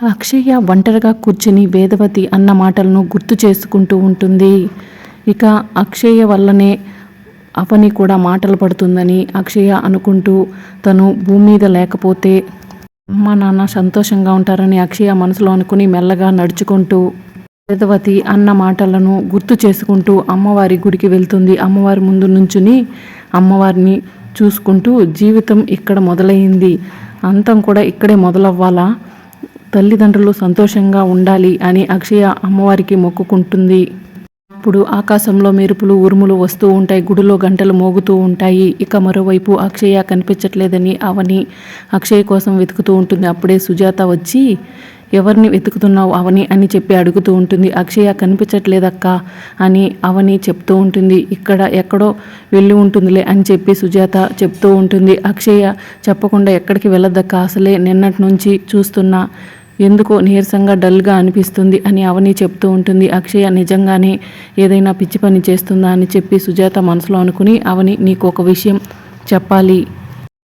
అక్షయ ఒంటరిగా కూర్చుని వేదవతి అన్న మాటలను గుర్తు చేసుకుంటూ ఉంటుంది. ఇక అక్షయ వల్లనే అవని కూడా మాటలు పడుతుందని అక్షయ అనుకుంటూ తను భూమి మీద లేకపోతే అమ్మ నాన్న సంతోషంగా ఉంటారని అక్షయ మనసులో అనుకుని మెల్లగా నడుచుకుంటూ వేదవతి అన్న మాటలను గుర్తు చేసుకుంటూ అమ్మవారి గుడికి వెళ్తుంది. అమ్మవారి ముందు నుంచుని అమ్మవారిని చూసుకుంటూ జీవితం ఇక్కడ మొదలైంది. అంతం కూడా ఇక్కడే మొదలవ్వాలా? తల్లిదండ్రులు సంతోషంగా ఉండాలి అని అక్షయ అమ్మవారికి మొక్కుకుంటుంది. అప్పుడు ఆకాశంలో మెరుపులు ఉరుములు వస్తూ ఉంటాయి. గుడిలో గంటలు మోగుతూ ఉంటాయి. ఇక మరోవైపు అక్షయ కనిపించట్లేదని అవని అక్షయ కోసం వెతుకుతూ ఉంటుంది. అప్పుడే సుజాత వచ్చి ఎవరిని వెతుకుతున్నావు అవని? అని చెప్పి అడుగుతూ ఉంటుంది. అక్షయ కనిపించట్లేదక్క అని అవని చెప్తూ ఉంటుంది. ఇక్కడ ఎక్కడో వెళ్ళి ఉంటుందిలే అని చెప్పి సుజాత చెప్తూ ఉంటుంది. అక్షయ చెప్పకుండా ఎక్కడికి వెళ్ళదక్క అసలే నిన్నటి నుంచి చూస్తున్నా ఎందుకో నీరసంగా డల్గా అనిపిస్తుంది అని అవని చెప్తూ ఉంటుంది. అక్షయ నిజంగానే ఏదైనా పిచ్చి పని చేస్తుందా అని చెప్పి సుజాత మనసులో అనుకుని అవని నీకు ఒక విషయం చెప్పాలి.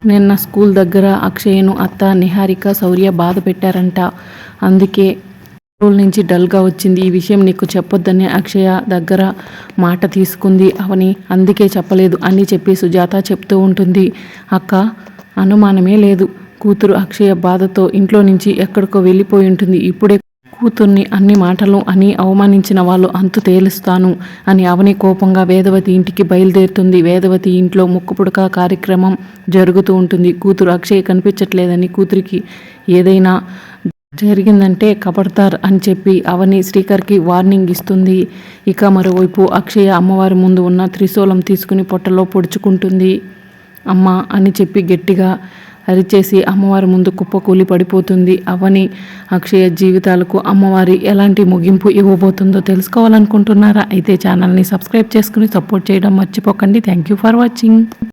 నిన్న స్కూల్ దగ్గర అక్షయను అత్త నిహారిక శౌర్య బాధ పెట్టారంట. అందుకే స్కూల్ నుంచి డల్గా వచ్చింది. ఈ విషయం నీకు చెప్పొద్దని అక్షయ దగ్గర మాట తీసుకుంది. అవని అందుకే చెప్పలేదు అని చెప్పి సుజాత చెప్తూ ఉంటుంది. అక్క అనుమానమే లేదు. కూతురు అక్షయ బాధతో ఇంట్లో నుంచి ఎక్కడికో వెళ్ళిపోయి ఉంటుంది. ఇప్పుడే కూతుర్ని అన్ని మాటలు అని అవమానించిన వాళ్ళు అంతు తేలుస్తాను అని అవని కోపంగా వేదవతి ఇంటికి బయలుదేరుతుంది. వేదవతి ఇంట్లో ముక్కుపుడక కార్యక్రమం జరుగుతూ ఉంటుంది. కూతురు అక్షయ్ కనిపించట్లేదని కూతురికి ఏదైనా జరిగిందంటే కబడతార్ అని చెప్పి అవని శ్రీకర్కి వార్నింగ్ ఇస్తుంది. ఇక మరోవైపు అక్షయ అమ్మవారి ముందు ఉన్న త్రిశూలం తీసుకుని పొట్టలో పొడుచుకుంటుంది. అమ్మ అని చెప్పి గట్టిగా అరిచేసి అమ్మవారి ముందు కుప్పకూలి పడిపోతుంది. అవని అక్షయ జీవితాలకు అమ్మవారి ఎలాంటి ముగింపు ఇవ్వబోతుందో తెలుసుకోవాలనుకుంటున్నారా? అయితే ఛానల్ని సబ్స్క్రైబ్ చేసుకుని సపోర్ట్ చేయడం మర్చిపోకండి. Thank you for watching